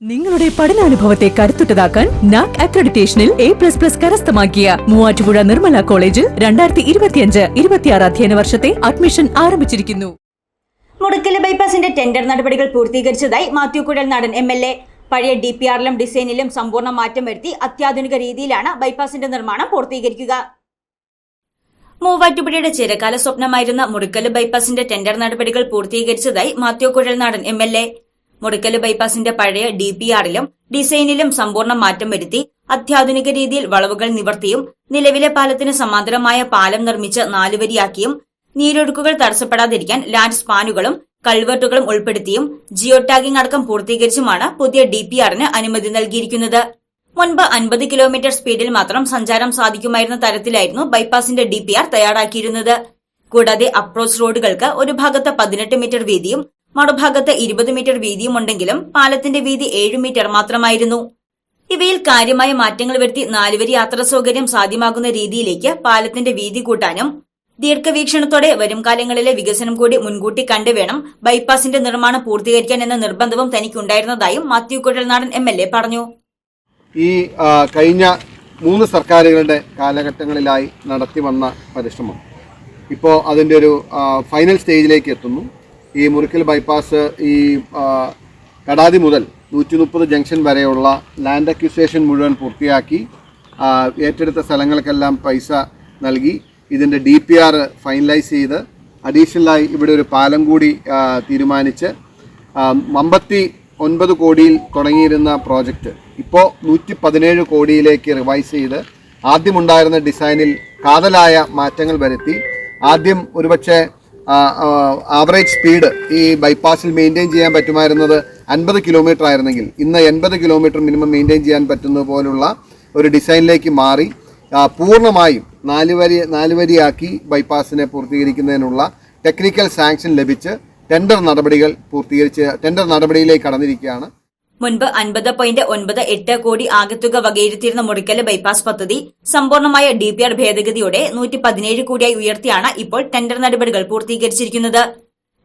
നിങ്ങളുടെ പഠനാനുഭവത്തെ കരുത്തുറ്റതാക്കാൻ നാക് അക്രഡിറ്റേഷനിൽ എ പ്ലസ് പ്ലസ് കരസ്ഥമാക്കിയ മൂവാറ്റുപുഴ നിർമ്മല കോളേജിൽ രണ്ടായിരത്തി ഇരുപത്തിയഞ്ച് ഇരുപത്തിയാറ് അധ്യയന വർഷത്തെ അഡ്മിഷൻ ആരംഭിച്ചിരിക്കുന്നു. മുടക്കൽ ബൈപ്പാസിന്റെ ടെൻഡർ നടപടികൾ പൂർത്തീകരിച്ചതായി Mathew Kuzhalnadan M L A. പഴയ ഡി പി ആറിലും ഡിസൈനിലും സമ്പൂർണ മാറ്റം വരുത്തി അത്യാധുനിക രീതിയിലാണ് ബൈപ്പാസിന്റെ നിർമ്മാണം പൂർത്തീകരിക്കുക. മൂവാറ്റുപുഴയുടെ ചിരകാല സ്വപ്നമായിരുന്ന മുടക്കൽ ബൈപ്പാസിന്റെ ടെൻഡർ നടപടികൾ പൂർത്തീകരിച്ചതായി Mathew Kuzhalnadan M L A. മുടക്കൽ ബൈപ്പാസിന്റെ പഴയ ഡി പി ആറിലും ഡിസൈനിലും സമ്പൂർണ മാറ്റം വരുത്തി അത്യാധുനിക രീതിയിൽ വളവുകൾ നിവർത്തിയും നിലവിലെ പാലത്തിന് സമാന്തരമായ പാലം നിർമ്മിച്ച് നാലുവരിയാക്കിയും നീരൊഴുക്കുകൾ തടസ്സപ്പെടാതിരിക്കാൻ ലാൻഡ് സ്പാനുകളും കൾവേർട്ടുകളും ഉൾപ്പെടുത്തിയും ജിയോ ടാഗിംഗ് അടക്കം പൂർത്തീകരിച്ചുമാണ് പുതിയ ഡി പി ആറിന് അനുമതി നൽകിയിരിക്കുന്നത്. മുൻപ് അൻപത് കിലോമീറ്റർ സ്പീഡിൽ മാത്രം സഞ്ചാരം സാധിക്കുമായിരുന്ന തരത്തിലായിരുന്നു ബൈപ്പാസിന്റെ ഡി പി ആർ തയ്യാറാക്കിയിരുന്നത്. കൂടാതെ അപ്രോച്ച് റോഡുകൾക്ക് ഒരു ഭാഗത്ത് പതിനെട്ട് മീറ്റർ വീതിയും മറുഭാഗത്ത് ഇരുപത് മീറ്റർ വീതിയുമുണ്ടെങ്കിലും പാലത്തിന്റെ വീതി ഏഴ് മീറ്റർ മാത്രമായിരുന്നു. ഇവയിൽ കാര്യമായ മാറ്റങ്ങൾ വരുത്തി നാലുവരി യാത്രാ സൗകര്യം സാധ്യമാകുന്ന രീതിയിലേക്ക് പാലത്തിന്റെ വീതി കൂട്ടാനും ദീർഘവീക്ഷണത്തോടെ വരും കാലങ്ങളിലെ വികസനം കൂടി മുൻകൂട്ടി കണ്ടുവേണം ബൈപ്പാസിന്റെ നിർമ്മാണം പൂർത്തീകരിക്കാൻ എന്ന നിർബന്ധവും തനിക്കുണ്ടായിരുന്നതായും Mathew Kuzhalnadan M L A പറഞ്ഞു. ഈ കഴിഞ്ഞ മൂന്ന് സർക്കാരുകളുടെ കാലഘട്ടങ്ങളിലായി നടത്തി വന്ന പരിശ്രമം. ഇപ്പോൾ അതിന്റെ ഒരു ഫൈനൽ സ്റ്റേജിലേക്ക് എത്തുന്നു. ഈ മുറിക്കൽ ബൈപ്പാസ് ഈ കടാതി മുതൽ നൂറ്റി മുപ്പത് ജംഗ്ഷൻ വരെയുള്ള ലാൻഡ് അക്യുസേഷൻ മുഴുവൻ പൂർത്തിയാക്കി ഏറ്റെടുത്ത സ്ഥലങ്ങൾക്കെല്ലാം പൈസ നൽകി ഇതിന്റെ ഡി പി ആർ ഫൈനലൈസ് ചെയ്ത് അഡീഷണലായി ഇവിടെ ഒരു പാലം കൂടി തീരുമാനിച്ച് അമ്പത്തി ഒൻപത് കോടിയിൽ തുടങ്ങിയിരുന്ന പ്രോജക്റ്റ്. ഇപ്പോൾ നൂറ്റി പതിനേഴ് കോടിയിലേക്ക് റിവൈസ് ചെയ്ത് ആദ്യമുണ്ടായിരുന്ന ഡിസൈനിൽ കാതലായ മാറ്റങ്ങൾ വരുത്തി ആദ്യം ഒരുപക്ഷെ ആവറേജ് സ്പീഡ് ഈ ബൈപ്പാസിൽ മെയിന്റെയിൻ ചെയ്യാൻ പറ്റുമായിരുന്നത് അൻപത് കിലോമീറ്റർ ആയിരുന്നെങ്കിൽ. ഇന്ന് എൺപത് കിലോമീറ്റർ മിനിമം മെയിന്റെയിൻ ചെയ്യാൻ പറ്റുന്ന പോലുള്ള ഒരു ഡിസൈനിലേക്ക് മാറി പൂർണമായും നാല് വരി നാല് വരിയാക്കി ബൈപ്പാസിനെ പൂർത്തീകരിക്കുന്നതിനുള്ള ടെക്നിക്കൽ സാങ്ഷൻ ലഭിച്ച് ടെൻഡർ നടപടികൾ പൂർത്തീകരിച്ച് ടെൻഡർ നടപടിയിലേക്ക് കടന്നിരിക്കുകയാണ്. മുൻപ് അൻപത് പോയിന്റ് ഒൻപത് എട്ട് കോടി ആകെത്തുക വകയിരുത്തിയിരുന്ന മുറിക്കൽ ബൈപ്പാസ് പദ്ധതി സമ്പൂർണമായ ഡി പി ആർ ഭേദഗതിയോടെ നൂറ്റി പതിനേഴ് കോടിയായി ഉയർത്തിയാണ് ഇപ്പോൾ ടെൻഡർ നടപടികൾ പൂർത്തീകരിച്ചിരിക്കുന്നത്.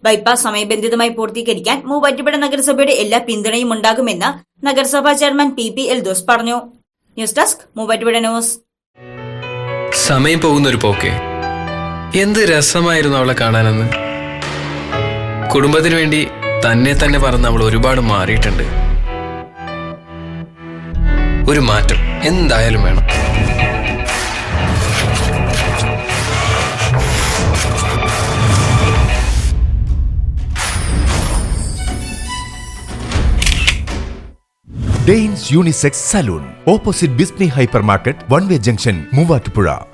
ബൈപ്പാസ് സമയബന്ധിതമായി പൂർത്തീകരിക്കാൻ മൂവാറ്റുപുഴ നഗരസഭയുടെ എല്ലാ പിന്തുണയും ഉണ്ടാകുമെന്ന് നഗരസഭാ ചെയർമാൻ പി പി എൽദോസ് പറഞ്ഞു. News desk Muvattupuzha news. സമയം പോകുന്ന ഒരു പോക്കെ. എന്ത് രസമായിരുന്നു അവളെ കാണാനെന്ന്. കുടുംബത്തിന് വേണ്ടി തന്നെ തന്നെ പറഞ്ഞ് അവൾ ഒരുപാട് മാറിയിട്ടുണ്ട്. ഒരു മാറ്റം എന്തായാലും വേണം. Danes unisex salon. Opposite ബിസ്നി hypermarket one way junction Muvattupuzha.